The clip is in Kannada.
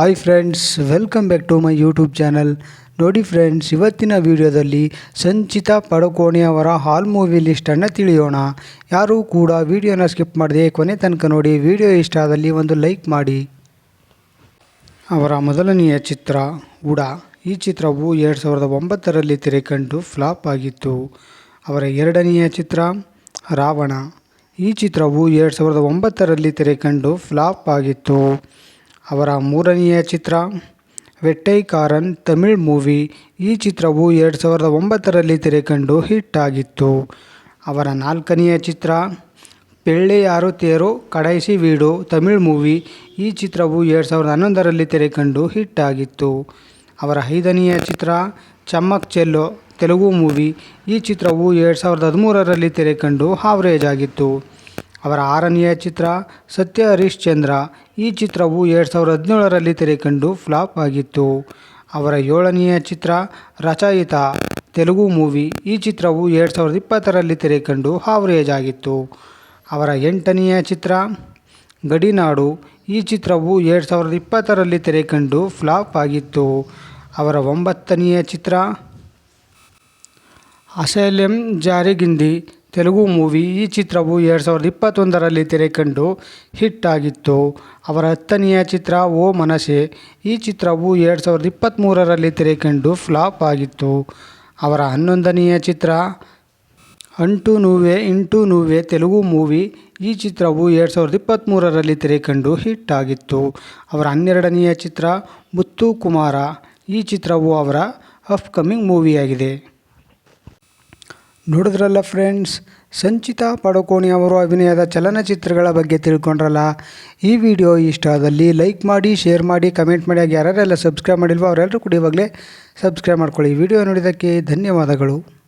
Hi friends welcome back to my YouTube channel ನೋಡಿ ಫ್ರೆಂಡ್ಸ್ ಇವತ್ತಿನ ವಿಡಿಯೋದಲ್ಲಿ ಸಂಚಿತ ಪಡಕೋಣಿಯವರ ಹಾಲ್ ಮೂವಿ ಲಿಸ್ಟನ್ನು ತಿಳಿಯೋಣ. ಯಾರೂ ಕೂಡ ವಿಡಿಯೋನ ಸ್ಕಿಪ್ ಮಾಡದೆ ಕೊನೆ ತನಕ ನೋಡಿ ವಿಡಿಯೋ ಇಷ್ಟ ಆದಲ್ಲಿ ಒಂದು ಲೈಕ್ ಮಾಡಿ. ಅವರ ಮೊದಲನೆಯ ಚಿತ್ರ ಉಡ. ಈ ಚಿತ್ರವು ಎರಡು ಸಾವಿರದ ಒಂಬತ್ತರಲ್ಲಿ ತೆರೆಕಂಡು ಫ್ಲಾಪ್ ಆಗಿತ್ತು. ಅವರ ಎರಡನೆಯ ಚಿತ್ರ ರಾವಣ. ಈ ಚಿತ್ರವು ಎರಡು ಸಾವಿರದ ಒಂಬತ್ತರಲ್ಲಿ ತೆರೆಕಂಡು ಫ್ಲಾಪ್ ಆಗಿತ್ತು. ಅವರ ಮೂರನೆಯ ಚಿತ್ರ, ವೆಟ್ಟೈಕಾರನ್ ತಮಿಳ್ ಮೂವಿ ಈ ಚಿತ್ರವು ಎರಡು ಸಾವಿರದ ಒಂಬತ್ತರಲ್ಲಿ ತೆರೆಕಂಡು ಹಿಟ್ ಆಗಿತ್ತು. ಅವರ ನಾಲ್ಕನೆಯ ಚಿತ್ರ, ಪೆಳ್ಳೆಯಾರು ತೇರು ಕಡೈಸಿ ವೀಡು ತಮಿಳ್ ಮೂವಿ. ಈ ಚಿತ್ರವು ಎರಡು ಸಾವಿರದ ಹನ್ನೊಂದರಲ್ಲಿ ತೆರೆಕಂಡು ಹಿಟ್ ಆಗಿತ್ತು. ಅವರ ಐದನೆಯ ಚಿತ್ರ, ಚಮ್ಮಕ್ ಚೆಲ್ಲೋ ತೆಲುಗು ಮೂವಿ. ಈ ಚಿತ್ರವು ಎರಡು ಸಾವಿರದ ಹದಿಮೂರರಲ್ಲಿ ತೆರೆಕಂಡು ಹಾವ್ರೇಜ್ ಆಗಿತ್ತು. ಅವರ ಆರನೆಯ ಚಿತ್ರ ಸತ್ಯ ಹರಿಶ್ಚಂದ್ರ ಈ ಚಿತ್ರವು ಎರಡು ಸಾವಿರದ ಹದಿನೇಳರಲ್ಲಿ ತೆರೆಕಂಡು ಫ್ಲಾಪ್ ಆಗಿತ್ತು. ಅವರ ಏಳನೆಯ ಚಿತ್ರ ರಚಯಿತ, ತೆಲುಗು ಮೂವಿ. ಈ ಚಿತ್ರವು ಎರಡು ಸಾವಿರದ ಇಪ್ಪತ್ತರಲ್ಲಿ ತೆರೆಕಂಡು ಹಾವರೇಜ್ ಆಗಿತ್ತು ಅವರ ಎಂಟನೆಯ ಚಿತ್ರ ಗಡಿನಾಡು. ಈ ಚಿತ್ರವು ಎರಡು ಸಾವಿರದ ಇಪ್ಪತ್ತರಲ್ಲಿ ತೆರೆಕಂಡು ಫ್ಲಾಪ್ ಆಗಿತ್ತು. ಅವರ ಒಂಬತ್ತನೆಯ ಚಿತ್ರ ಅಸೈಲಂ ಜಾರಿಗಿಂದಿ. ತೆಲುಗು ಮೂವಿ ಈ ಚಿತ್ರವು ಎರಡು ಸಾವಿರದ ಇಪ್ಪತ್ತೊಂದರಲ್ಲಿ ತೆರೆಕಂಡು ಹಿಟ್ ಆಗಿತ್ತು. ಅವರ ಹತ್ತನೆಯ ಚಿತ್ರ ಓ ಮನಸೆ ಈ ಚಿತ್ರವು ಎರಡು ಸಾವಿರದ ಇಪ್ಪತ್ತ್ಮೂರರಲ್ಲಿ ತೆರೆಕಂಡು ಫ್ಲಾಪ್ ಆಗಿತ್ತು. ಅವರ ಹನ್ನೊಂದನೆಯ ಚಿತ್ರ ಅಂಟು ನೂವೆ, ಇಂಟು ನೂವೆ ತೆಲುಗು ಮೂವಿ ಈ ಚಿತ್ರವು ಎರಡು ಸಾವಿರದ ಇಪ್ಪತ್ತ್ಮೂರರಲ್ಲಿ ತೆರೆಕಂಡು ಹಿಟ್ ಆಗಿತ್ತು. ಅವರ ಹನ್ನೆರಡನೆಯ ಚಿತ್ರ ಮುತ್ತು ಕುಮಾರ ಈ ಚಿತ್ರವು ಅವರ ಅಪ್ಕಮಿಂಗ್ ಮೂವಿಯಾಗಿದೆ. ನೋಡಿದ್ರಲ್ಲ ಫ್ರೆಂಡ್ಸ್? ಸಂಚಿತಾ ಪಡುಕೋಣಿ ಅವರು ಅಭಿನಯದ ಚಲನಚಿತ್ರಗಳ ಬಗ್ಗೆ ತಿಳ್ಕೊಂಡ್ರಲ್ಲ? ಈ ವಿಡಿಯೋ ಇಷ್ಟ ಆದಲ್ಲಿ ಲೈಕ್ ಮಾಡಿ, ಶೇರ್ ಮಾಡಿ, ಕಮೆಂಟ್ ಮಾಡಿ. ಹಾಗೆ ಯಾರ್ಯಾರೆಲ್ಲ ಸಬ್ಸ್ಕ್ರೈಬ್ ಮಾಡಿಲ್ವೋ ಅವರೆಲ್ಲರೂ ಕೂಡ ಇವಾಗಲೇ ಸಬ್ಸ್ಕ್ರೈಬ್ ಮಾಡ್ಕೊಳ್ಳಿ. ವಿಡಿಯೋ ನೋಡಿದ್ದಕ್ಕೆ ಧನ್ಯವಾದಗಳು.